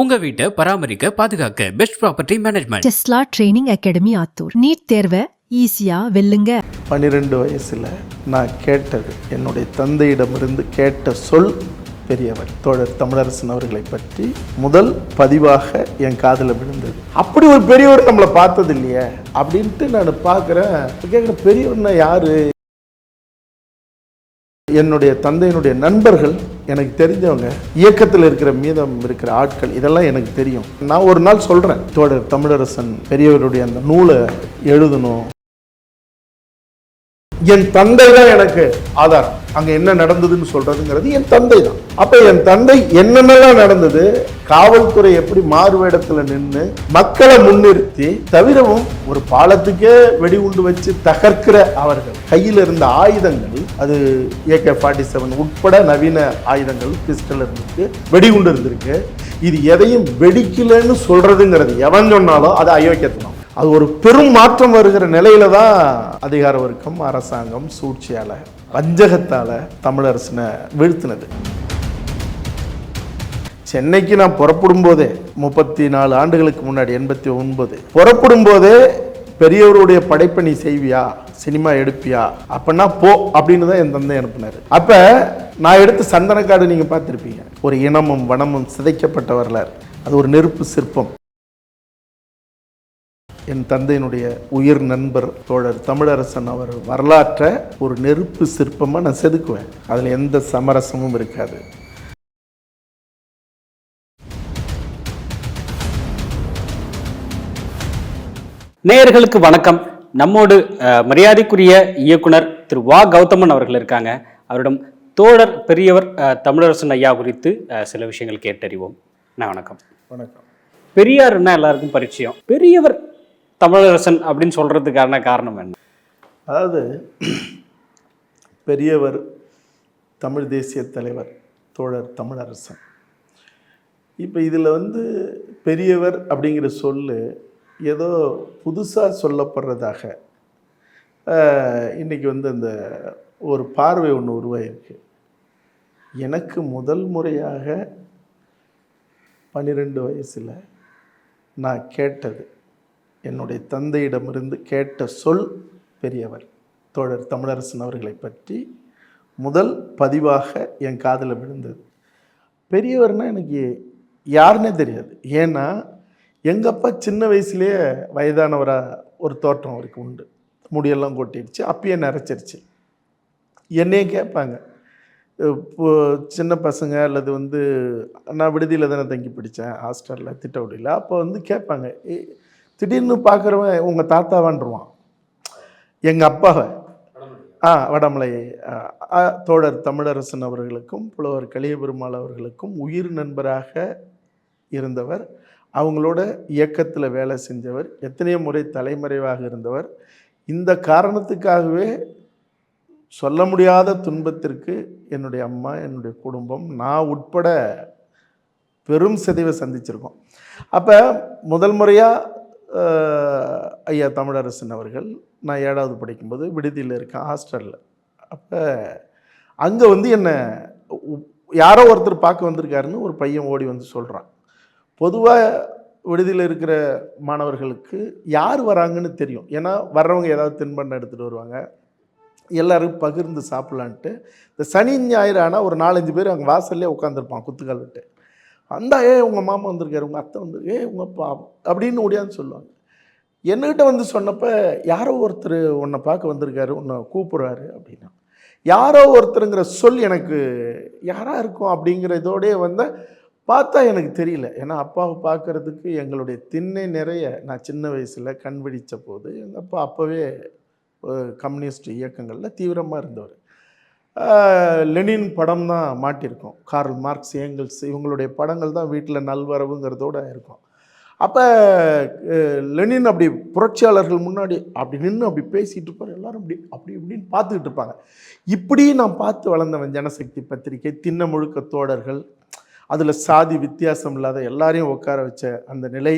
உங்க வீட்டை பராமரிக்க பாதுகாக்க best property management Tesla training academy Attur. NEET தேர்வை ஈஸியா வெல்லுங்க. பன்னிரெண்டு வயசில் நான் கேட்டது என்னுடைய தந்தையிடமிருந்து கேட்ட சொல் பெரியவர் தோழர் தமிழரசன் அவர்களை பற்றி முதல் பதிவாக என் காதில் விழுந்தது. அப்படி ஒரு பெரியவர் நம்மளை பார்த்தது இல்லையே அப்படின்ட்டு நான் பார்க்குறேன். கேட்குற பெரியவர்னா யாரு? என்னுடைய தந்தையினுடைய நண்பர்கள் எனக்கு தெரிஞ்சவங்க இயக்கத்தில் இருக்கிற மீதம் இருக்கிற ஆட்கள் இதெல்லாம் எனக்கு தெரியும். நான் ஒரு நாள் சொல்கிறேன் தோழர் தமிழரசன் பெரியவருடைய அந்த நூலை எழுதணும். என் தந்தை தான் எனக்கு ஆதாரம் அங்கே என்ன நடந்ததுன்னு சொல்கிறதுங்கிறது என் தந்தை தான். அப்போ என் தந்தை என்னென்னலாம் நடந்தது? காவல்துறை எப்படி மாறுவேடத்துல நின்று மக்களை முன்னிறுத்தி தவிரவும் ஒரு பாலத்துக்கே வெடிகுண்டு வச்சு தகர்க்கிற அவர்கள் கையில் இருந்த ஆயுதங்கள் அது ஏகே ஃபார்ட்டி செவன் உட்பட நவீன ஆயுதங்கள் பிஸ்டல் இருந்திருக்கு வெடிகுண்டு இருந்திருக்கு. இது எதையும் வெடிக்கலன்னு சொல்றதுங்கிறது எவன் சொன்னாலும் அது அயோக்கியத்தனம் அது ஒரு பெரும் மாற்றம் வருகிற நிலையில தான் அதிகார வர்க்கம் அரசாங்கம் சூழ்ச்சியால வஞ்சகத்தால தமிழரசனை வீழ்த்தினது. சென்னைக்கு நான் புறப்படும் போதே முப்பத்தி நாலு ஆண்டுகளுக்கு முன்னாடி எண்பத்தி ஒன்பது புறப்படும் போதே பெரியவருடைய படைப்பை நீ செய்வியா? சினிமா எடுப்பியா? அப்படின்னா போ அப்படின்னு தான் என் தந்தை அனுப்புனார். அப்போ நான் எடுத்த சந்தனக்காடு நீங்கள் பார்த்துருப்பீங்க. ஒரு இனமும் வனமும் சிதைக்கப்பட்ட வரலாறு அது ஒரு நெருப்பு சிற்பம். என் தந்தையினுடைய உயிர் நண்பர் தோழர் தமிழரசன் அவர் வரலாற்றை ஒரு நெருப்பு சிற்பமாக நான் செதுக்குவேன். அதில் எந்த சமரசமும் இருக்காது. நேயர்களுக்கு வணக்கம். நம்மோடு மரியாதைக்குரிய இயக்குனர் திரு வா. கௌதமன் அவர்கள் இருக்காங்க. அவரிடம் தோழர் பெரியவர் தமிழரசன் ஐயா குறித்து சில விஷயங்கள் கேட்டறிவோம். நான் வணக்கம். வணக்கம். பெரியார்னா எல்லாருக்கும் பரிச்சயம். பெரியவர் தமிழரசன் அப்படின்னு சொல்றதுக்கான காரணம் என்ன? அதாவது பெரியவர் தமிழ் தேசிய தலைவர் தோழர் தமிழரசன். இப்போ இதில் வந்து பெரியவர் அப்படிங்கிற சொல்லு ஏதோ புதுசாக சொல்லப்படுறதாக. இன்றைக்கி வந்து அந்த ஒரு பார்வை ஒன்று உருவாயிருக்கு. எனக்கு முதல் முறையாக பன்னிரெண்டு வயசில் நான் கேட்டது என்னுடைய தந்தையிடமிருந்து கேட்ட சொல் பெரியவர் தோழர் தமிழரசன் அவர்களை பற்றி முதல் பதிவாக என் காதில் விழுந்தது. பெரியவர்னால் எனக்கு யாருன்னே தெரியாது. ஏன்னா எங்கள் அப்பா சின்ன வயசுலேயே வயதானவராக ஒரு தோற்றம் அவருக்கு உண்டு. முடியெல்லாம் கொட்டிடுச்சு அப்பயே நரைச்சிருச்சு. என்னையே கேட்பாங்க இப்போ சின்ன பசங்க அல்லது வந்து நான் விடுதியில் தானே தங்கி படித்தேன் ஹாஸ்டலில் திட்டவடியில் அப்போ வந்து கேட்பாங்க "ஏய், திடீர்னு பார்க்குறவன் உங்கள் தாத்தாவான்ருவான். எங்கள் அப்பாவை ஆ வடமலை தோழர் தமிழரசன் அவர்களுக்கும் புலவர் கலியபெருமாள் அவர்களுக்கும் உயிர் நண்பராக இருந்தவர் அவங்களோட இயக்கத்தில் வேலை செஞ்சவர் எத்தனையோ முறை தலைமறைவாக இருந்தவர். இந்த காரணத்துக்காகவே சொல்ல முடியாத துன்பத்திற்கு என்னுடைய அம்மா என்னுடைய குடும்பம் நான் உட்பட பெரும் சிதைவை சந்திச்சிருக்கோம். அப்போ முதல் முறையாக ஐயா தமிழரசன் அவர்கள் நான் ஏழாவது படிக்கும்போது விடுதியில் இருக்கேன் ஹாஸ்டலில். அப்போ அங்கே வந்து என்னை யாரோ ஒருத்தர் பார்க்க வந்திருக்காருன்னு ஒரு பையன் ஓடி வந்து சொல்கிறான் பொதுவாக விடுதியில் இருக்கிற மாணவர்களுக்கு யார் வராங்கன்னு தெரியும். ஏன்னா வர்றவங்க ஏதாவது தின்பண்டம் எடுத்துகிட்டு வருவாங்க. எல்லோரும் பகிர்ந்து சாப்பிட்லான்ட்டு இந்த சனி ஞாயிறு ஆனால் ஒரு நாலஞ்சு பேர் அங்கே வாசல்லே உட்காந்துருப்பான் குத்துக்கால் விட்டு. அந்த ஏ உங்கள் மாமா வந்திருக்காரு உங்கள் அத்தை வந்து ஏ உங்கள் அப்பா அப்படின்னு ஓடியாந்து சொல்லுவாங்க. என்கிட்ட வந்து சொன்னப்போ யாரோ ஒருத்தர் உன்னை பார்க்க வந்திருக்காரு உன்னை கூப்பிட்றாரு அப்படின்னா யாரோ ஒருத்தருங்கிற சொல் எனக்கு யாராக இருக்கும்? அப்படிங்கிற இதோடய வந்து பார்த்தா எனக்கு தெரியல. ஏன்னா அப்பாவை பார்க்கறதுக்கு எங்களுடைய திண்ணை நிறைய நான் சின்ன வயசில் கண் விழித்த போது எங்கள் அப்பா அப்போவே கம்யூனிஸ்ட் இயக்கங்களில் தீவிரமாக இருந்தவர். லெனின் படம் தான் மாட்டியிருக்கோம் கார்ல் மார்க்ஸ் ஏங்கிள்ஸ் இவங்களுடைய படங்கள் தான் வீட்டில் நல்வரவுங்கிறதோட இருக்கும். அப்போ லெனின் அப்படி புரட்சியாளர்கள் முன்னாடி அப்படி நின்று அப்படி பேசிகிட்டு இருப்பார். எல்லாரும் அப்படி அப்படி இப்படின்னு பார்த்துக்கிட்டு இருப்பாங்க. இப்படி நான் பார்த்து வளர்ந்தவன் ஜனசக்தி பத்திரிகை திண்ண முழுக்க தோடர்கள் அதில் சாதி வித்தியாசம் இல்லாத எல்லாரையும் உட்கார வச்ச அந்த நிலை.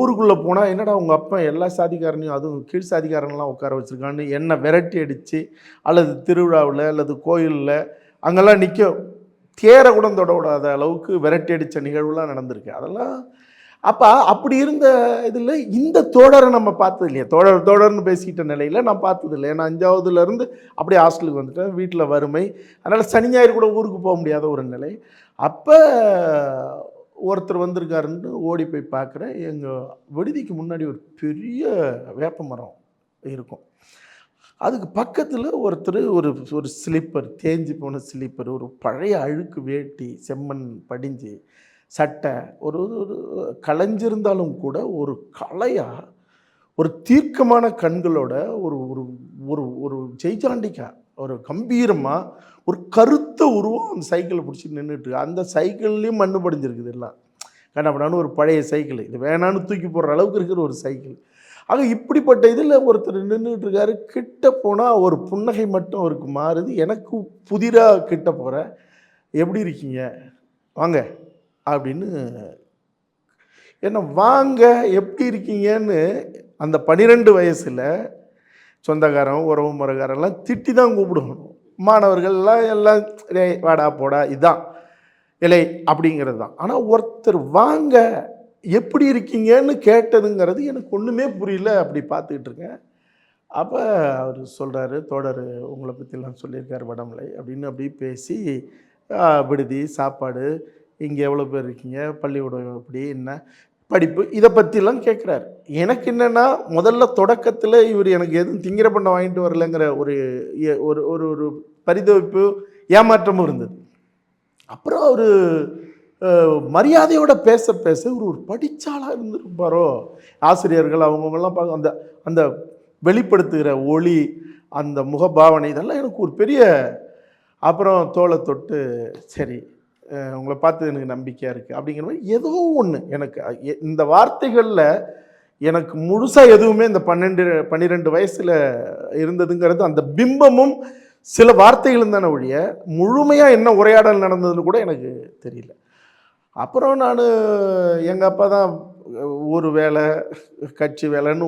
ஊருக்குள்ளே போனால் என்னடா உங்கள் அப்பா எல்லா சாதிக்காரனையும் அதுவும் கீழ் சாதிக்காரன்லாம் உட்கார வச்சுருக்கான்னு என்னை விரட்டி அடித்து அல்லது திருவிழாவில் அல்லது கோயிலில் அங்கெல்லாம் நிற்க தேரை கூட தொட விடாத அளவுக்கு விரட்டி அடித்த நிகழ்வுலாம் நடந்திருக்கு. அதெல்லாம் அப்போ அப்படி இருந்த இதில் இந்த தோழரை நம்ம பார்த்தது இல்லையா தோழர் தோழர்னு பேசிக்கிட்ட நிலையில் நான் பார்த்தது இல்லை ஏன்னா அஞ்சாவதுலேருந்து அப்படியே ஹாஸ்டலுக்கு வந்துட்டேன். வீட்டில் வறுமை. அதனால் சனி ஞாயிறு கூட ஊருக்கு போக முடியாத ஒரு நிலை. அப்போ ஒருத்தர் வந்திருக்காருன்னு ஓடி போய் பார்க்குறேன். எங்கள் விடுதிக்கு முன்னாடி ஒரு பெரிய வேப்ப மரம் இருக்கும். அதுக்கு பக்கத்தில் ஒருத்தர் ஒரு ஒரு ஸ்லீப்பர் தேஞ்சு போன ஸ்லீப்பர் ஒரு பழைய அழுக்கு வேட்டி செம்மண் படிஞ்சு சட்டை ஒரு ஒரு களைஞ்சிருந்தாலும் கூட ஒரு கலையாக ஒரு தீர்க்கமான கண்களோட ஒரு ஒரு ஒரு ஒரு ஜெய்ஜாண்டிக்கா ஒரு கம்பீரமாக ஒரு கருத்து உருவம் அந்த சைக்கிளை பிடிச்சி நின்றுட்டு அந்த சைக்கிள்லேயும் மண்ணு படிஞ்சிருக்குது எல்லாம். கண்ணப்படான்னு ஒரு பழைய சைக்கிள். இது வேணான்னு தூக்கி போடுற அளவுக்கு இருக்கிற ஒரு சைக்கிள். ஆக இப்படிப்பட்ட இதில் ஒருத்தர் நின்றுட்டு இருக்காரு. கிட்ட போனால் ஒரு புன்னகை மட்டும் அவருக்கு மாறுது. எனக்கு புதிராக கிட்ட போகிற எப்படி இருக்கீங்க? வாங்க. அப்படின்னு என்ன வாங்க. எப்படி இருக்கீங்கன்னு அந்த பன்னிரெண்டு வயசில் சொந்தக்காரன் உறவு முறைக்காரெல்லாம் திட்டி தான் கூப்பிடணும் மாணவர்கள்லாம் எல்லாம் ரே வாடா போடா இதுதான் இல்லை அப்படிங்கிறது தான். ஆனால் ஒருத்தர் வாங்க எப்படி இருக்கீங்கன்னு கேட்டதுங்கிறது எனக்கு ஒன்றுமே புரியல அப்படி பார்த்துக்கிட்டு இருக்கேன். அப்போ அவர் சொல்கிறாரு தோழர் உங்களை பற்றிலாம் சொல்லியிருக்காரு வடமலை அப்படின்னு அப்படி பேசி விடுதி சாப்பாடு இங்கே எவ்வளோ பேர் இருக்கீங்க பள்ளிக்கூடம் எப்படி என்ன? படிப்பு இதை பற்றிலாம் கேட்குறாரு. எனக்கு என்னென்னா முதல்ல தொடக்கத்தில் இவர் எனக்கு எதுவும் திங்கிற பண்ண வாங்கிட்டு வரலங்கிற ஒரு ஒரு ஒரு ஒரு பரிதவிப்பு ஏமாற்றமும் இருந்தது. அப்புறம் அவர் மரியாதையோட பேச பேச ஒரு ஒரு படித்தாளாக இருந்திருப்பாரோ? ஆசிரியர்கள் அவங்கவுங்கெல்லாம் பார்க்க அந்த அந்த வெளிப்படுத்துகிற ஒளி அந்த முகபாவனை இதெல்லாம் எனக்கு ஒரு பெரிய அப்புறம் தோலை தொட்டு சரி உங்களை பார்த்து எனக்கு நம்பிக்கையாக இருக்குது அப்படிங்கிற மாதிரி ஏதோ ஒன்று எனக்கு எ- இந்த வார்த்தைகளில் எனக்கு முழுசாக எதுவுமே இந்த பன்னெண்டு பன்னிரெண்டு வயசில் இருந்ததுங்கிறது அந்த பிம்பமும் சில வார்த்தைகளும் தானே ஒழிய முழுமையாக என்ன உரையாடல் நடந்ததுன்னு கூட எனக்கு தெரியல. அப்புறம் நான் எங்கள் அப்பா தான் ஒரு வேலை கட்சி வேலைன்னு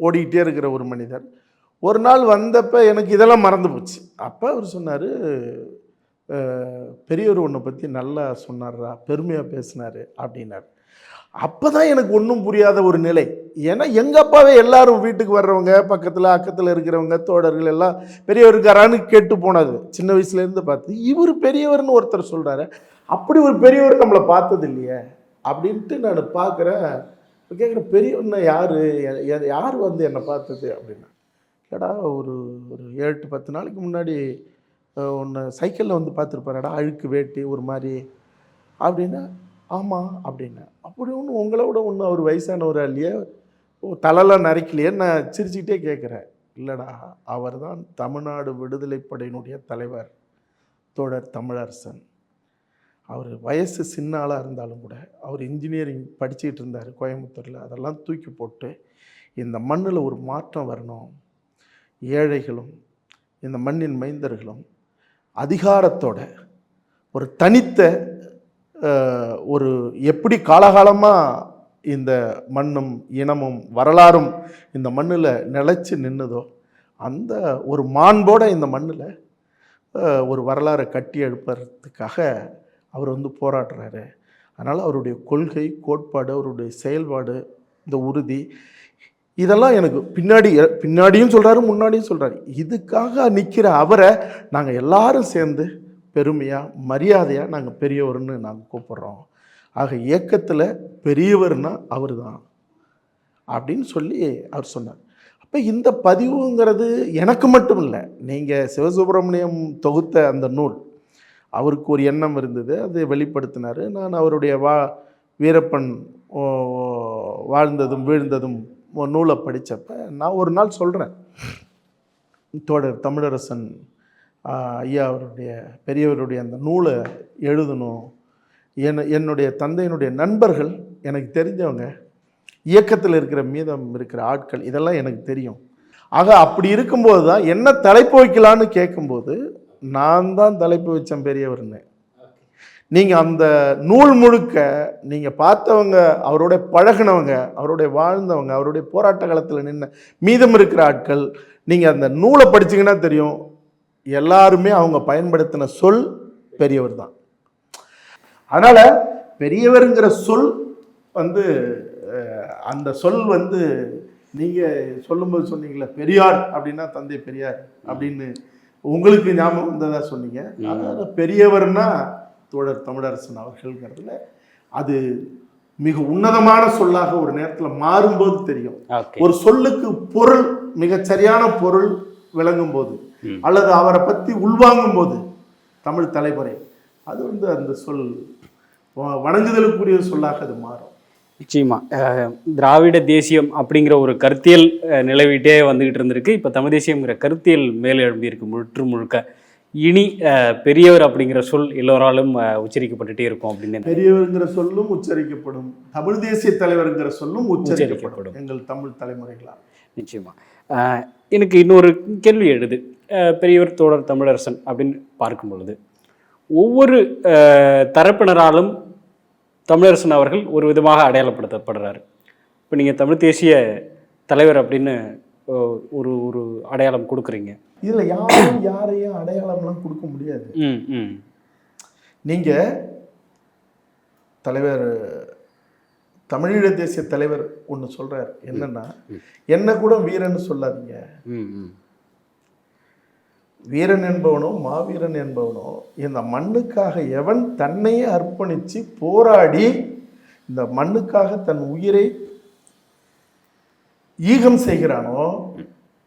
ஓடிக்கிட்டே இருக்கிற ஒரு மனிதர். ஒரு நாள் வந்தப்போ எனக்கு இதெல்லாம் மறந்து போச்சு. அப்போ அவர் சொன்னார் பெரியவர் ஒன்றை பற்றி நல்லா சொன்னார்ரா பெருமையாக பேசினார் அப்படின்னாரு. அப்போ தான் எனக்கு ஒன்றும் புரியாத ஒரு நிலை. ஏன்னா எங்கள் அப்பாவே எல்லாரும் வீட்டுக்கு வர்றவங்க பக்கத்தில் அக்கத்தில் இருக்கிறவங்க தோழர்கள் எல்லாம் பெரியவர் இருக்காரான்னு கேட்டு போனது. சின்ன வயசுலேருந்து பார்த்து இவர் பெரியவர்னு ஒருத்தர் சொல்கிறாரு அப்படி ஒரு பெரியவர் நம்மளை பார்த்தது இல்லையே அப்படின்ட்டு நான் பார்க்குறேன். கேட்குறேன் பெரியவர்னா யார்? யார் வந்து என்னை பார்த்தது? அப்படின்னா ஏடா ஒரு ஒரு ஏழு எட்டு பத்து நாளைக்கு முன்னாடி ஒன்று சைக்கிளில் வந்து பார்த்துருப்பாருடா அழுக்கு வேட்டி ஒரு மாதிரி. அப்படின்னா ஆமாம் அப்படின்னேன் அப்படி ஒன்று உங்களை விட ஒன்று அவர் வயசானவர் இல்லையே? ஓ தலைலாம் நரைக்கலையே நான் சிரிச்சுக்கிட்டே கேட்குறேன் இல்லைடா அவர் தான் தமிழ்நாடு விடுதலை படையினுடைய தலைவர் தோழர் தமிழரசன். அவர் வயசு சின்ன ஆளாக இருந்தாலும் கூட அவர் இன்ஜினியரிங் படிச்சுக்கிட்டு இருந்தார் கோயம்புத்தூரில். அதெல்லாம் தூக்கி போட்டு இந்த மண்ணில் ஒரு மாற்றம் வரணும். ஏழைகளும் இந்த மண்ணின் மைந்தர்களும் அதிகாரத்தோட ஒரு தனித்த ஒரு எப்படி காலகாலமாக இந்த மண்ணும் இனமும் வரலாறும் இந்த மண்ணில் நிலச்சி நின்றுதோ அந்த ஒரு மாண்போட இந்த மண்ணில் ஒரு வரலாறை கட்டி எழுப்புறதுக்காக அவர் வந்து போராடுறாரு. அதனால் அவருடைய கொள்கை கோட்பாடு அவருடைய செயல்பாடு இந்த உறுதி இதெல்லாம் எனக்கு பின்னாடி பின்னாடியும் சொல்கிறாரு முன்னாடியும் சொல்கிறாரு இதுக்காக நிற்கிற அவரை நாங்கள் எல்லாரும் சேர்ந்து பெருமையாக மரியாதையாக நாங்கள் பெரியவர்னு நாங்கள் கூப்பிட்றோம். ஆக இயக்கத்தில் பெரியவர்னால் அவர் தான் அப்படின்னு சொல்லி அவர் சொன்னார். அப்போ இந்த பதிவுங்கிறது எனக்கு மட்டும் இல்லை நீங்கள் சிவசுப்பிரமணியம் தொகுத்த அந்த நூல் அவருக்கு ஒரு எண்ணம் இருந்தது அதை வெளிப்படுத்தினார். நான் அவருடைய வா வீரப்பன் ஓ, வாழ்ந்ததும் வீழ்ந்ததும் நூலை படித்தப்ப நான் ஒரு நாள் சொல்கிறேன் தோழர் தமிழரசன் ஐயா அவருடைய பெரியவருடைய அந்த நூலை எழுதணும். என் என்னுடைய தந்தையினுடைய நண்பர்கள் எனக்கு தெரிஞ்சவங்க இயக்கத்தில் இருக்கிற மீதம் இருக்கிற ஆட்கள் இதெல்லாம் எனக்கு தெரியும். ஆக அப்படி இருக்கும்போது தான் என்ன தலைப்பு வைக்கலான்னு கேட்கும்போது நான் தான் தலைப்பு வச்சேன் பெரியவர்னு. நீங்கள் அந்த நூல் முழுக்க நீங்கள் பார்த்தவங்க அவரோட பழகுனவங்க அவருடைய வாழ்ந்தவங்க அவருடைய போராட்ட காலத்தில் நின்ன மீதம் இருக்கிற ஆட்கள் நீங்கள் அந்த நூலை படிச்சிங்கன்னா தெரியும் எல்லாருமே அவங்க பயன்படுத்தின சொல் பெரியவர் தான் அதனால பெரியவருங்கிற சொல் வந்து அந்த சொல் வந்து நீங்க சொல்லும்போது சொன்னீங்களே பெரியார் அப்படின்னா தந்தை பெரியார் அப்படின்னு உங்களுக்கு ஞாபகம் வந்ததா சொன்னீங்க. அதனால பெரியவர்னா தோழர் தமிழரசன் அவர்கள்ங்கிறதுல அது மிக உன்னதமான சொல்லாக ஒரு நேரத்தில் மாறும்போது தெரியும். ஒரு சொல்லுக்கு பொருள் மிகச் சரியான பொருள் விளங்கும் போது. அல்லது அவரை பற்றி உள்வாங்கும் போது தமிழ் தலைமுறை அது வந்து அந்த சொல் வணங்குதலுக்குரிய சொல்லாக அது மாறும். நிச்சயமா. அஹ், திராவிட தேசியம் அப்படிங்கிற ஒரு கருத்தியல் நிலவிட்டே வந்துகிட்டு இருந்திருக்கு. இப்போ தமிழ் தேசியம்ங்கிற கருத்தியல் மேலே எழும்பியிருக்கு முற்று முழுக்க. இனி பெரியவர் அப்படிங்கிற சொல் எல்லோராலும் உச்சரிக்கப்பட்டுட்டே இருக்கும் அப்படின்னு பெரியவருங்கிற சொல்லும் உச்சரிக்கப்படும். தமிழ் தேசிய தலைவருங்கிற சொல்லும் உச்சரிக்கப்படும். எங்கள் தமிழ் தலைமுறைகளால். நிச்சயமா. அஹ், எனக்கு இன்னொரு கேள்வி எழுது. பெரியவர் தோழர் தமிழரசன் அப்படின்னு பார்க்கும் பொழுது ஒவ்வொரு தரப்பினராலும் தமிழரசன் அவர்கள் ஒரு விதமாக அடையாளப்படுத்தப்படுறாரு. இப்போ நீங்கள் தமிழ் தேசிய தலைவர் அப்படின்னு ஒரு ஒரு அடையாளம் கொடுக்குறீங்க. இதுல யாரும் யாரையும் அடையாளம்லாம் கொடுக்க முடியாது. ம் ம். நீங்க தலைவர் தமிழீழ தேசிய தலைவர் ஒன்று சொல்றார். என்னன்னா என்ன கூட வீரன்னு சொல்லாதீங்க. வீரன் என்பவனோ மாவீரன் என்பவனோ இந்த மண்ணுக்காக எவன் தன்னையே அர்ப்பணித்து போராடி இந்த மண்ணுக்காக தன் உயிரை ஈகம் செய்கிறானோ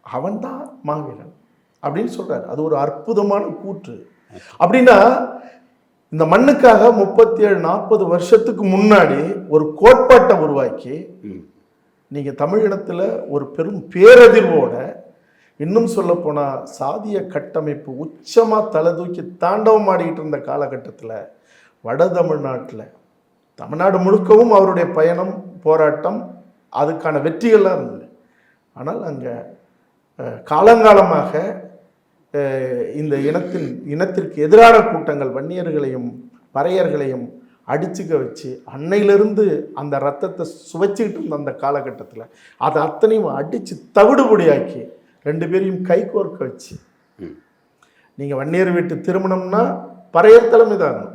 அவன்தான் மாவீரன் அப்படின்னு சொல்றாரு. அது ஒரு அற்புதமான கூற்று. அப்படின்னா இந்த மண்ணுக்காக முப்பத்தி ஏழு நாற்பது வருஷத்துக்கு முன்னாடி ஒரு கோட்பாட்டை உருவாக்கி ம். நீங்க தமிழினத்துல ஒரு பெரும் பேரதிர்வோட இன்னும் சொல்ல போனா சாதிய கட்டமைப்பு உச்சமா தலை தூக்கி தாண்டவம் ஆடிக்கிட்டு இருந்த காலகட்டத்துல வட தமிழ்நாட்டுல தமிழ்நாடு முழுக்கவும் அவருடைய பயணம் போராட்டம் அதுக்கான வெற்றிகள்லாம் இருந்தது. ஆனால் அங்க காலங்காலமாக இந்த இனத்தின் இனத்திற்கு எதிரான கூட்டங்கள் வன்னியர்களையும் பறையர்களையும் அடிச்சுக்க வச்சு அன்னையிலிருந்து அந்த ரத்தத்தை சுவைச்சிக்கிட்டு இருந்த அந்த காலகட்டத்தில் அதை அத்தனையும் அடித்து தவிடுபொடியாக்கி ரெண்டு பேரையும் கைகோர்க்க வச்சு ம். நீங்கள் வன்னியர் வீட்டு திருமணம்னா பறையர் தலைமை தாங்கணும்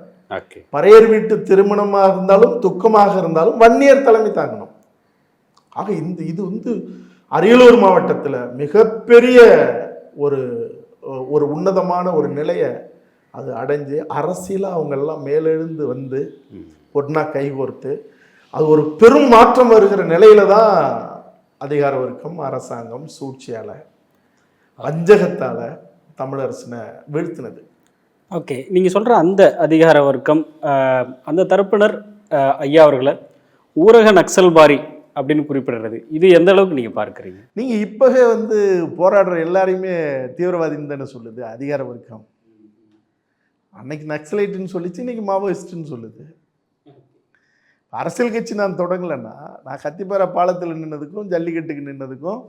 பறையர் வீட்டு திருமணமாக இருந்தாலும் துக்கமாக இருந்தாலும் வன்னியர் தலைமை தாங்கணும் ஆக இந்த இது வந்து அரியலூர் மாவட்டத்தில் மிகப்பெரிய ஒரு ஒரு உன்னதமான ஒரு நிலையை அது அடைஞ்சு அரசியலாக அவங்கெல்லாம் மேலெழுந்து வந்து ஒன்றா கைகோர்த்து அது ஒரு பெரும் மாற்றம் வருகிற நிலையில தான் அதிகார வர்க்கம் அரசாங்கம் சூழ்ச்சியால் வஞ்சகத்தால தமிழரசனை வீழ்த்தினது. ஓகே. நீங்கள் சொல்கிற அந்த அதிகார வர்க்கம் அந்த தரப்பினர் ஐயா அவர்களை ஊரக நக்சல்பாரி அப்படின்னு குறிப்பிடுறது. இது எந்த அளவுக்கு நீங்கள் பார்க்குறீங்க? நீங்கள் இப்போவே வந்து போராடுற எல்லாரையுமே தீவிரவாதின்னு தானே சொல்லுது அதிகார வர்க்கம். அன்னைக்கு நக்சலைட்டுன்னு சொல்லிச்சு இன்னைக்கு மாவோயிஸ்ட்னு சொல்லுது. அரசியல் கட்சி நான் தொடங்கலைன்னா நான் கத்திப்பாறை பாலத்தில் நின்னதுக்கும் ஜல்லிக்கட்டுக்கு நின்னதுக்கும்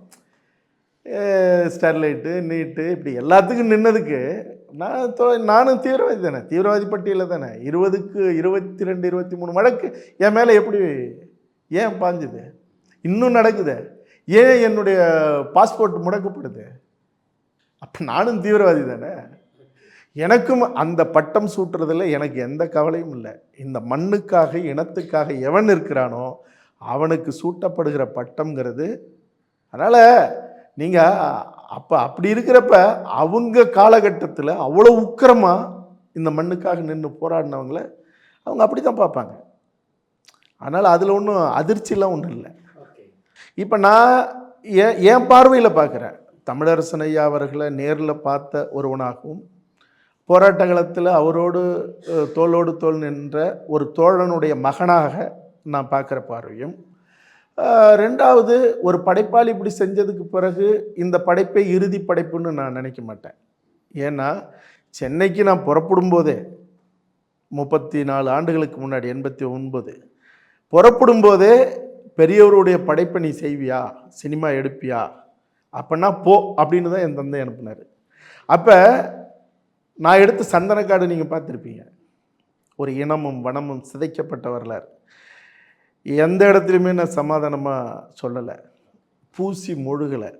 ஸ்டெர்லைட்டு நீட்டு இப்படி எல்லாத்துக்கும் நின்னதுக்கு நான் தொ- நானும் தீவிரவாதி தானே தீவிரவாதி பட்டியலில் தானே. இருபதுக்கு இருபத்தி ரெண்டு இருபத்தி மூணு வழக்கு என் மேலே எப்படி ஏன் பாஞ்சுது? இன்னும் நடக்குது. ஏன் என்னுடைய பாஸ்போர்ட் முடக்கப்படுது? அப்போ நானும் தீவிரவாதி தானே? எனக்கும் அந்த பட்டம் சூட்டுறதில் எனக்கு எந்த கவலையும் இல்லை. இந்த மண்ணுக்காக இனத்துக்காக எவன் இருக்கிறானோ அவனுக்கு சூட்டப்படுகிற பட்டம்ங்கிறது. அதனால் நீங்கள் அப்போ அப்படி இருக்கிறப்ப அவங்க காலகட்டத்தில் அவ்வளோ உக்கிரமாக இந்த மண்ணுக்காக நின்று போராடினவங்கள அவங்க அப்படி தான் பார்ப்பாங்க. அதனால் அதில் ஒன்றும் அதிர்ச்சிலாம் ஒன்றும் இல்லை. இப்போ நான் என் என் பார்வையில் பார்க்குறேன் தமிழரசன் ஐயா அவர்களை நேரில் பார்த்த ஒருவனாகவும் போராட்ட காலத்தில் அவரோடு தோளோடு தோள் நின்ற ஒரு தோழனுடைய மகனாக நான் பார்க்குற பார்வையும் ரெண்டாவது ஒரு படைப்பாளி இப்படி செஞ்சதுக்கு பிறகு இந்த படைப்பை இறுதி படைப்புன்னு நான் நினைக்க மாட்டேன். ஏன்னா சென்னைக்கு நான் புறப்படும் போதே முப்பத்தி நாலு ஆண்டுகளுக்கு முன்னாடி எண்பத்தி ஒன்பது புறப்படும் போதே பெரியவருடைய படைப்பை நீ செய்வியா? சினிமா எடுப்பியா? அப்படின்னா போ அப்படின்னு தான் என் தந்தை அனுப்புனார். அப்போ நான் எடுத்த சந்தனக்காடு நீங்கள் பார்த்துருப்பீங்க. ஒரு இனமும் வனமும் சிதைக்கப்பட்ட வரலாறு. எந்த இடத்துலையுமே நான் சமாதானமாக சொல்லலை. பூசி முழுகலை.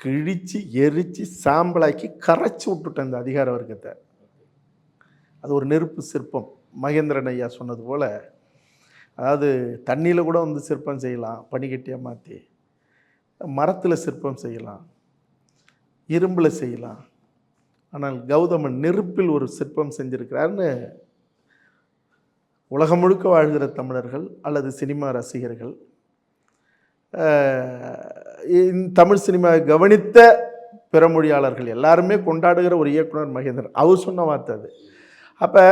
கிழிச்சு எரித்து சாம்பலாக்கி கரைச்சி விட்டுட்டேன் இந்த அதிகார வர்க்கத்தை. அது ஒரு நெருப்பு சிற்பம். மகேந்திரன் ஐயா சொன்னது போல் அதாவது தண்ணியில் கூட வந்து சிற்பம் செய்யலாம் பனிக்கட்டியாக மாற்றி மரத்தில் சிற்பம் செய்யலாம் இரும்பில் செய்யலாம். ஆனால் கௌதமன் நெருப்பில் ஒரு சிற்பம் செஞ்சுருக்கிறார்னு உலகம் முழுக்க வாழ்கிற தமிழர்கள் அல்லது சினிமா ரசிகர்கள் தமிழ் சினிமாவை கவனித்த பிற மொழியாளர்கள் எல்லாருமே கொண்டாடுகிற ஒரு இயக்குனர் மகேந்திரன். அவர் சொன்ன வார்த்தை அது. அப்போ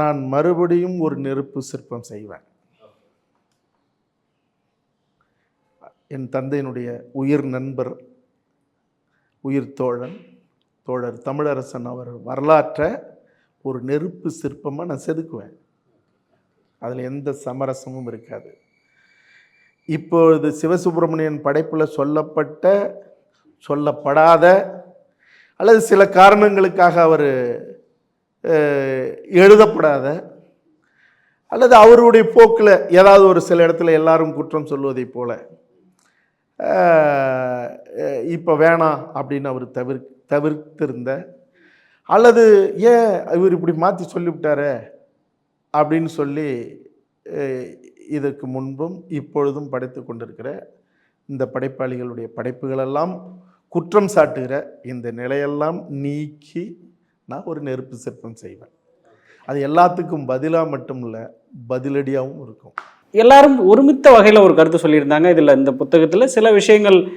நான் மறுபடியும் ஒரு நெருப்பு சிற்பம் செய்வேன். என் தந்தையினுடைய உயிர் நண்பர் உயிர் தோழன் தோழர் தமிழரசன் அவர் வரலாற்றை ஒரு நெருப்பு சிற்பமாக நான் செதுக்குவேன். அதில் எந்த சமரசமும் இருக்காது. இப்பொழுது சிவசுப்பிரமணியன் படைப்பில் சொல்லப்பட்ட சொல்லப்படாத அல்லது சில காரணங்களுக்காக அவர் எழுதப்படாத அல்லது அவருடைய போக்கில் ஏதாவது ஒரு சில இடத்துல எல்லாரும் குற்றம் சொல்வதைப் போல இப்போ வேணாம் அப்படின்னு அவர் தவிர தவிர்த்திருந்த அல்லது ஏன் இவர் இப்படி மாற்றி சொல்லிவிட்டாரே அப்படின்னு சொல்லி இதற்கு முன்பும் இப்பொழுதும் படைத்து கொண்டிருக்கிற இந்த படைப்பாளிகளுடைய படைப்புகளெல்லாம் குற்றம் சாட்டுகிற இந்த நிலையெல்லாம் நீக்கி நான் ஒரு நெருப்பு சிற்பம் செய்வேன். அது எல்லாத்துக்கும் பதிலாக மட்டும் இல்லை பதிலடியாகவும் இருக்கும். எல்லாரும் ஒருமித்த வகையில் ஒரு கருத்து சொல்லியிருந்தாங்க. இதில் இந்த புத்தகத்தில் சில விஷயங்கள்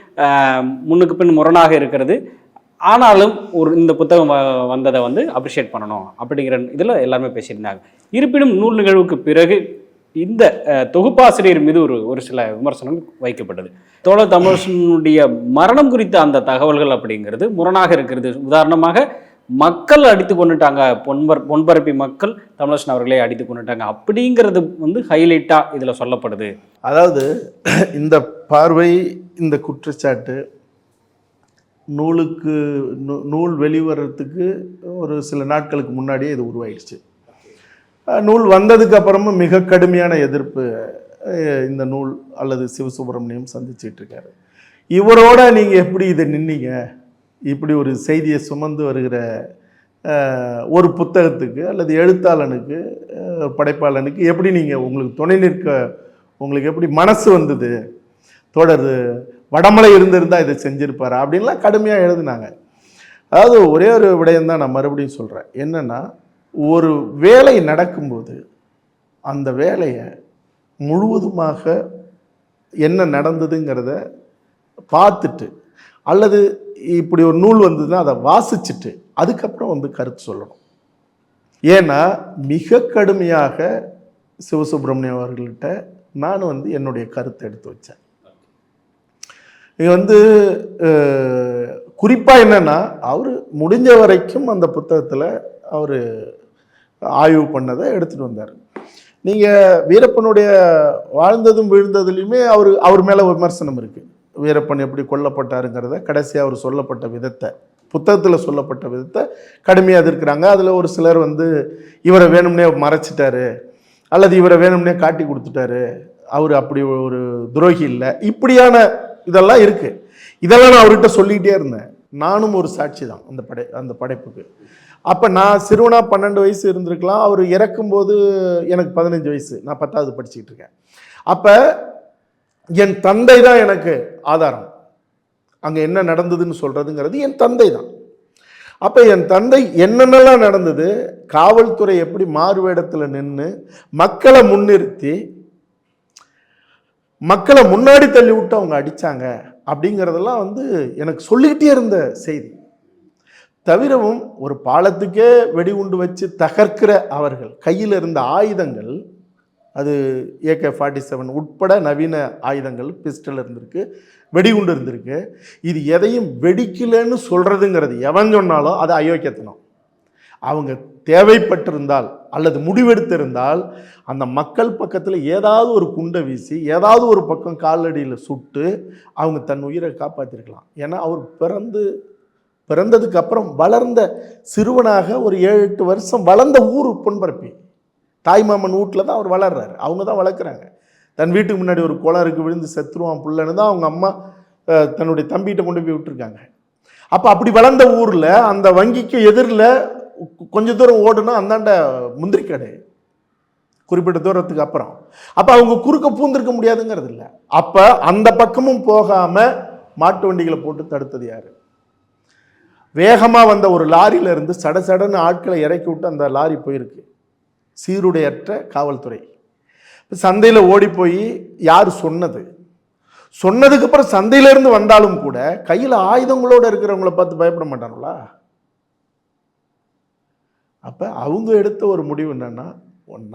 முன்னுக்கு பின் முரணாக இருக்கிறது. ஆனாலும் ஒரு இந்த புத்தகம் வ- வந்ததை வந்து அப்ரிஷியேட் பண்ணணும் அப்படிங்கிற இதில் எல்லாருமே பேசியிருந்தாங்க. இருப்பினும் நூல் நிகழ்வுக்கு பிறகு இந்த தொகுப்பாசிரியர் மீது ஒரு ஒரு சில விமர்சனம் வைக்கப்பட்டது. தோழர் தமிழனுடைய மரணம் குறித்த அந்த தகவல்கள் அப்படிங்கிறது முரணாக இருக்கிறது. உதாரணமாக மக்கள் அடித்து கொண்டுட்டாங்க. பொன்பர் பொன்பரப்பி மக்கள் தமிழரசன் அவர்களே அடித்து கொண்டுட்டாங்க. அப்படிங்கிறது வந்து ஹைலைட்டாக இதில் சொல்லப்படுது. அதாவது இந்த பார்வை இந்த குற்றச்சாட்டு நூலுக்கு நூ- நூல் வெளிவரத்துக்கு ஒரு சில நாட்களுக்கு முன்னாடியே இது உருவாயிடுச்சு. நூல் வந்ததுக்கு அப்புறமும் மிக கடுமையான எதிர்ப்பு இந்த நூல் அல்லது சிவசுப்பிரமணியம் சந்திச்சிட்ருக்காரு இவரோட நீங்கள் எப்படி இதை நின்னீங்க? இப்படி ஒரு செய்தியை சுமந்து வருகிற ஒரு புத்தகத்துக்கு அல்லது எழுத்தாளனுக்கு படைப்பாளனுக்கு எப்படி நீங்கள் உங்களுக்கு துணை நிற்க உங்களுக்கு எப்படி மனசு வந்தது? தொடர் வடமலை இருந்திருந்தா இதை செஞ்சுருப்பார்? அப்படின்லாம் கடுமையாக எழுதினாங்க. அதாவது ஒரே ஒரு விடயம்தான் நான் மறுபடியும் சொல்கிறேன் என்னென்னா ஒரு வேலை நடக்கும்போது அந்த வேலையை முழுவதுமாக என்ன நடந்ததுங்கிறத பார்த்துட்டு அல்லது இப்படி ஒரு நூல் வந்ததுன்னா அதை வாசிச்சுட்டு அதுக்கப்புறம் வந்து கருத்து சொல்லணும். ஏன்னா மிக கடுமையாக சிவசுப்பிரமணியம் அவர்கள்ட்ட நான் வந்து என்னுடைய கருத்தை எடுத்து வச்சேன். இது வந்து குறிப்பாக என்னன்னா அவர் முடிஞ்ச வரைக்கும் அந்த புத்தகத்தில் அவர் ஆய்வு பண்ணதை எடுத்துகிட்டு வந்தார். நீங்கள் வீரப்பனுடைய வாழ்ந்ததும் விழுந்ததுலேயுமே அவர் அவர் மேலே விமர்சனம் இருக்குது வீரப்பன் எப்படி கொல்லப்பட்டாருங்கிறத கடைசியாக அவர் சொல்லப்பட்ட விதத்தை புத்தகத்தில் சொல்லப்பட்ட விதத்தை கடுமையாக எதிர்க்கிறாங்க. அதில் ஒரு சிலர் வந்து இவரை வேணும்னே மறைச்சிட்டாரு அல்லது இவரை வேணும்னே காட்டி கொடுத்துட்டாரு அவர் அப்படி ஒரு துரோகி இல்லை. இப்படியான இதெல்லாம் இருக்குது இதெல்லாம் நான் அவர்கிட்ட சொல்லிக்கிட்டே இருந்தேன். நானும் ஒரு சாட்சி தான் அந்த படை அந்த படைப்புக்கு. அப்போ நான் சிறுவனா பன்னெண்டு வயசு இருந்திருக்கலாம். அவர் இறக்கும்போது எனக்கு பதினஞ்சு வயசு. நான் பத்தாவது படிச்சுக்கிட்டு இருக்கேன். அப்போ என் தந்தை தான் எனக்கு ஆதாரம். அங்கே என்ன நடந்ததுன்னு சொல்கிறதுங்கிறது என் தந்தை தான். அப்போ என் தந்தை என்னென்னலாம் நடந்தது? காவல்துறை எப்படி மாறுவேடத்தில் நின்று மக்களை முன்னிறுத்தி மக்களை முன்னாடி தள்ளி விட்டு அவங்க அடித்தாங்க அப்படிங்கிறதெல்லாம் வந்து எனக்கு சொல்லிக்கிட்டே இருந்த செய்தி. தவிரவும் ஒரு பாலத்துக்கே வெடிகுண்டு வச்சு தகர்க்கிற அவர்கள் கையில் இருந்த ஆயுதங்கள் அது ஏகே ஃபார்ட்டி செவன் உட்பட நவீன ஆயுதங்கள் பிஸ்டல் இருந்திருக்கு வெடிகுண்டு இருந்திருக்கு. இது எதையும் வெடிக்கலைன்னு சொல்கிறதுங்கிறது எவன் சொன்னாலும் அது அயோக்கியத்தனம். அவங்க தேவைப்பட்டிருந்தால் அல்லது முடிவெடுத்திருந்தால் அந்த மக்கள் பக்கத்தில் ஏதாவது ஒரு குண்டை வீசி ஏதாவது ஒரு பக்கம் காலடியில் சுட்டு அவங்க தன் உயிரை காப்பாற்றிருக்கலாம் ஏன்னா அவர் பிறந்து பிறந்ததுக்கு அப்புறம் வளர்ந்த சிறுவனாக ஒரு ஏழு எட்டு வருஷம் வளர்ந்த ஊர் பொன்பரப்பி. தாய்மாமன் வீட்டில் தான் அவர் வளர்றாரு. அவங்க தான் வளர்க்குறாங்க. தன் வீட்டுக்கு முன்னாடி ஒரு குளருக்கு விழுந்து செத்துருவான் பிள்ளைன்னு தான் அவங்க அம்மா தன்னுடைய தம்பிகிட்ட கொண்டு போய் விட்டுருக்காங்க. அப்போ அப்படி வளர்ந்த ஊரில் அந்த வங்கிக்கு எதிரில் கொஞ்ச தூரம் ஓடுனா அந்தாண்ட முந்திரி கடை. குறிப்பிட்ட தூரத்துக்கு அப்புறம். அப்போ அவங்க குறுக்க பூந்திருக்க முடியாதுங்கிறது இல்லை. அப்போ அந்த பக்கமும் போகாமல் மாட்டு வண்டிகளை போட்டு தடுத்தது யார்? வேகமாக வந்த ஒரு லாரியில இருந்து சட சடன்னு ஆட்களை இறக்கி விட்டு அந்த லாரி போயிருக்கு. சீருடையற்ற காவல்துறை. சந்தையில் ஓடி போய் யார் சொன்னது? சொன்னதுக்கு அப்புறம் சந்தையிலேருந்து வந்தாலும் கூட கையில் ஆயுதங்களோடு இருக்கிறவங்கள பார்த்து பயப்பட மாட்டாங்களா அப்போ அவங்க எடுத்த ஒரு முடிவு என்னென்னா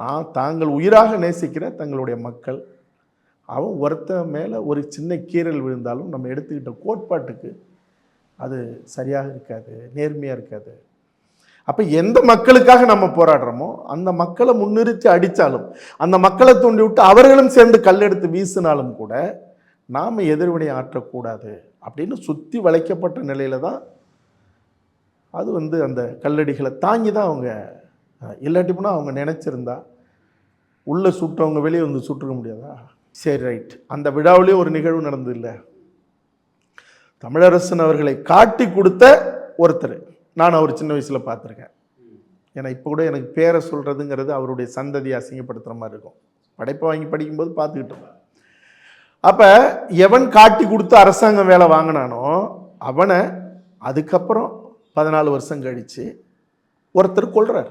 நான் தாங்கள் உயிராக நேசிக்கிற தங்களுடைய மக்கள் அவன் ஒருத்தன் மேலே ஒரு சின்ன கீறல் விழுந்தாலும் நம்ம எடுத்துக்கிட்ட கோட்பாட்டுக்கு அது சரியாக இருக்காது நேர்மையாக இருக்காது. அப்போ எந்த மக்களுக்காக நம்ம போராடுறோமோ அந்த மக்களை முன்னிறுத்தி அடித்தாலும் அந்த மக்களை தூண்டி விட்டு அவர்களும் சேர்ந்து கல்லெடுத்து வீசினாலும் கூட நாம் எதிர்வினை ஆற்றக்கூடாது அப்படின்னு சுற்றி வளைக்கப்பட்ட நிலையில தான் அது வந்து அந்த கல்லடிகளை தாங்கி தான் அவங்க இல்லாட்டி போனால் அவங்க நினச்சிருந்தா உள்ளே சுட்டவங்க வெளியே வந்து சுட்டுக்க முடியாதா? சரி ரைட் அந்த விழாவிலே ஒரு நிகழ்வு நடந்தது இல்லை. தமிழரசன் அவர்களை காட்டி கொடுத்த ஒருத்தர். நான் அவர் சின்ன வயசில் பார்த்துருக்கேன். ஏன்னா இப்போ கூட எனக்கு பேரை சொல்கிறதுங்கிறது அவருடைய சந்ததியை அசிங்கப்படுத்துகிற மாதிரி இருக்கும். படைப்பை வாங்கி படிக்கும்போது பார்த்துக்கிட்டு இருந்தேன் அப்போ எவன் காட்டி கொடுத்து அரசாங்கம் வேலை வாங்கினானோ அவனை அதுக்கப்புறம் பதினாலு வருஷம் கழித்து ஒருத்தர் கொள்றார்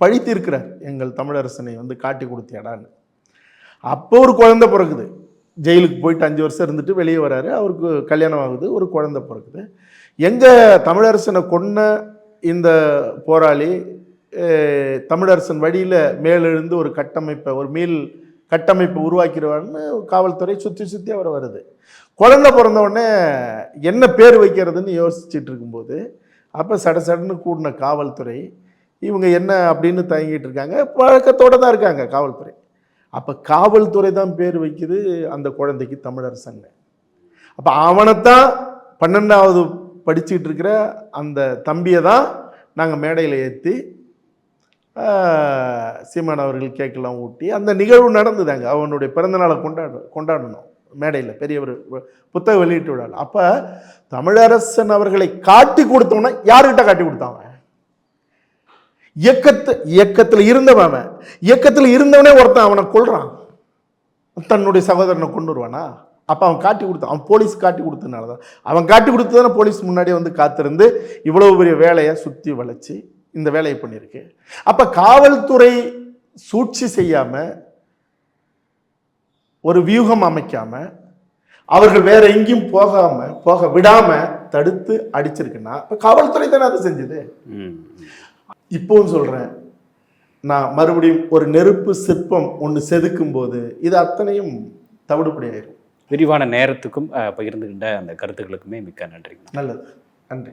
பழி தீர்க்கிறார் எங்கள் தமிழரசனை வந்து காட்டி கொடுத்தியாடான்னு. அப்போ ஒரு குழந்தை பிறக்குது. ஜெயிலுக்கு போயிட்டு அஞ்சு வருஷம் இருந்துட்டு வெளியே வராரு. அவருக்கு கல்யாணம் ஆகுது. ஒரு குழந்தை பிறக்குது. எங்கே தமிழரசனை கொன்ன இந்த போராளி தமிழரசன் வழியில் மேலெழுந்து ஒரு கட்டமைப்பை ஒரு மீள் கட்டமைப்பை உருவாக்கிடுவார்னு காவல்துறை சுற்றி சுற்றி அவரை வருது. குழந்தை பிறந்த உடனே என்ன பேர் வைக்கிறதுன்னு யோசிச்சுட்டு இருக்கும்போது அப்போ சட சடன்னு கூடின காவல்துறை இவங்க என்ன அப்படின்னு தயங்கிட்டு இருக்காங்க. பழக்கத்தோடு தான் இருக்காங்க காவல்துறை. அப்போ காவல்துறை தான் பேர் வைக்குது அந்த குழந்தைக்கு தமிழரசன் அப்போ அவனைத்தான் பன்னெண்டாவது படிச்சுக்கிட்டு இருக்கிற அந்த தம்பியை தான் நாங்கள் மேடையில் ஏற்றி சீமான் அவர்கள் கேக்கெல்லாம் ஊட்டி அந்த நிகழ்வு நடந்ததாங்க. அவனுடைய பிறந்தநாளை கொண்டாட கொண்டாடணும். மேடையில் பெரியவர் புத்தக வெளியீட்டு விடாள் அப்போ தமிழரசன் அவர்களை காட்டி கொடுத்தோன்னா யாருக்கிட்ட காட்டி கொடுத்தாங்க இயக்கத்து இயக்கத்தில் இருந்தவன் அவன். இயக்கத்தில் இருந்தவனே ஒருத்தன் அவனை கொள்றான் தன்னுடைய சகோதரனை கொண்டு வருவானா? அப்போ அவன் காட்டி கொடுத்தான் அவன் போலீஸ் காட்டி கொடுத்ததுனால தான் அவன் காட்டி கொடுத்ததானே போலீஸ் முன்னாடியே வந்து காத்திருந்து இவ்வளவு பெரிய வேலையை சுற்றி வளைச்சி இந்த வேலையை பண்ணியிருக்கு. அப்போ காவல்துறை சூழ்ச்சி செய்யாம ஒரு வியூகம் அமைக்காம அவர்கள் வேற எங்கேயும் போகாம போக விடாம தடுத்து அடிச்சிருக்குன்னா இப்போ காவல்துறை தானே அதை செஞ்சது. இப்பவும் சொல்கிறேன் நான் மறுபடியும் ஒரு நெருப்பு சிற்பம் ஒன்று செதுக்கும் போது இது அத்தனையும் தவிடுபடி ஆயிரும் விரிவான நேரத்துக்கும் பகிர்ந்துகின்ற அந்த கருத்துக்களுக்குமே மிக்க நன்றி. நல்லது. நன்றி.